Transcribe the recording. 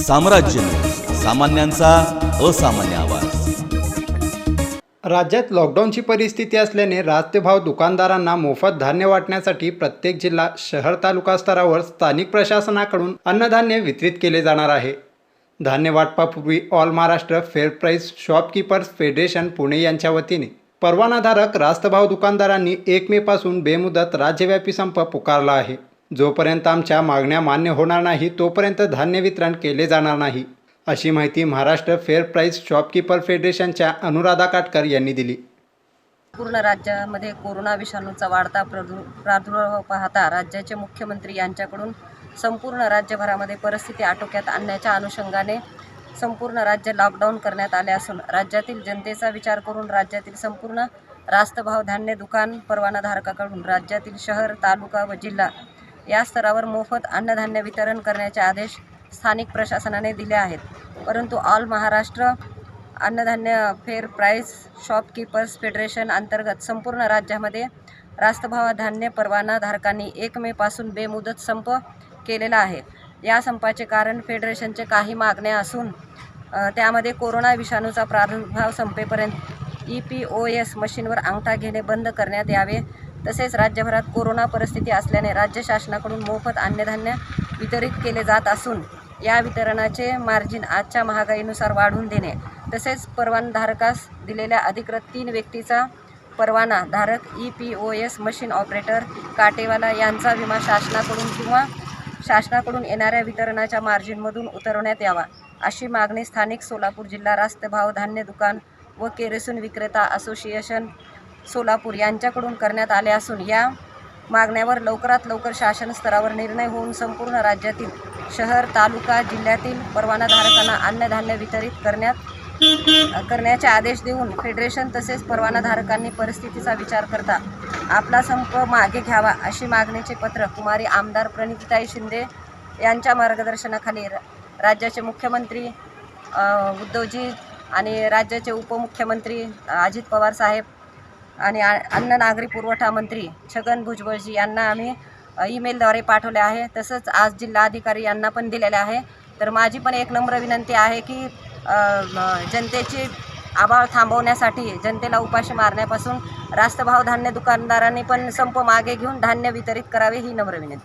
साम्राज्य सामान्यांचा असामान्य आवाज. राज्यात लॉकडाऊनची परिस्थिती असल्याने रास्तेभाव दुकानदारांना मोफत धान्य वाटण्यासाठी प्रत्येक जिल्हा शहर तालुका स्तरावर स्थानिक प्रशासनाकडून अन्नधान्य वितरित केले जाणार आहे. धान्य वाटपापूर्वी all Maharashtra fair price shopkeepers federation Pune यांच्या वतीने परवानाधारक रास्तभाव दुकानदारांनी एक मेपासून बेमुदत राज्यव्यापी संप पुकारला आहे. जोपर्यंत आमच्या मागण्या मान्य होणार नाही तोपर्यंत धान्य वितरण केले जाणार नाही अशी माहिती महाराष्ट्र फेअर प्राईस शॉपकीपर फेडरेशनच्या अनुराधा काटकर यांनी दिली. पूर्ण राज्यामध्ये कोरोना विषाणूचा वाढता प्रदु प्रादुर्भाव पाहता राज्याचे मुख्यमंत्री यांच्याकडून संपूर्ण राज्यभरामध्ये परिस्थिती आटोक्यात आणण्याच्या अनुषंगाने संपूर्ण राज्य लॉकडाऊन करण्यात आले असून राज्यातील जनतेचा विचार करून राज्यातील संपूर्ण रास्तभाव धान्य दुकान परवानाधारकाकडून राज्यातील शहर तालुका व जिल्हा या स्तरावर मोफत अन्नधान्य वितरण करण्याचे आदेश स्थानिक प्रशासनाने दिले आहेत. परंतु ऑल महाराष्ट्र अन्नधान्य फेअर प्राईस शॉपकीपर्स फेडरेशन अंतर्गत संपूर्ण राज्यामध्ये रास्तभाव धान्य परवानाधारकांनी एक मेपासून बेमुदत संप केलेला आहे. या संपाचे कारण फेडरेशनचे काही मागण्या असून त्यामध्ये कोरोना विषाणूचा प्रादुर्भाव संपेपर्यंत ई पी ओ एस मशीनवर अंगठा घेणे बंद करण्यात यावे तसेच राज्यभरात कोरोना परिस्थिती असल्याने राज्य शासनाकडून मोफत अन्नधान्य वितरित केले जात असून या वितरणाचे मार्जिन आजच्या महागाईनुसार वाढवून देणे. तसेच परवानधारकास दिलेल्या अधिकृत तीन व्यक्तीचा परवाना धारक E P O S machine operator Katewala यांचा विमा शासनाकडून किंवा शासनाकडून येणाऱ्या वितरणाच्या मार्जिनमधून उतरवण्यात यावा अशी मागणी स्थानिक सोलापूर जिल्हा रास्त भाव धान्य दुकान व केरोसिन विक्रेता असोसिएशन सोलापूर यांच्याकडून करण्यात आले असून या मागण्यावर लवकरात लवकर शासन स्तरावर निर्णय होऊन संपूर्ण राज्यातील शहर तालुका जिल्ह्यातील परवानाधारकांना अन्नधान्य वितरित करण्यात करण्याचे आदेश देऊन फेडरेशन तसेच परवानाधारकांनी परिस्थितीचा विचार करता आपला संप मागे घ्यावा अशी मागणीचे पत्र कुमारी आमदार प्रणितीताई शिंदे यांच्या मार्गदर्शनाखाली र- राज्याचे मुख्यमंत्री उद्धवजी आणि राज्याचे उपमुख्यमंत्री अजित पवार साहेब आणि अन्न नागरी पुरवठा मंत्री छगन भुजबळजी यांना आम्ही ईमेलद्वारे पाठवले आहे. तसंच आज जिल्हाधिकारी यांना पण दिलेले आहे. तर माझी पण एक नम्र विनंती आहे की जनतेची आबाळ थांबवण्यासाठी जनतेला उपाशी मारण्यापासून रास्तभाव धान्य दुकानदारांनी पण संप मागे घेऊन धान्य वितरित करावे ही नम्र विनंती.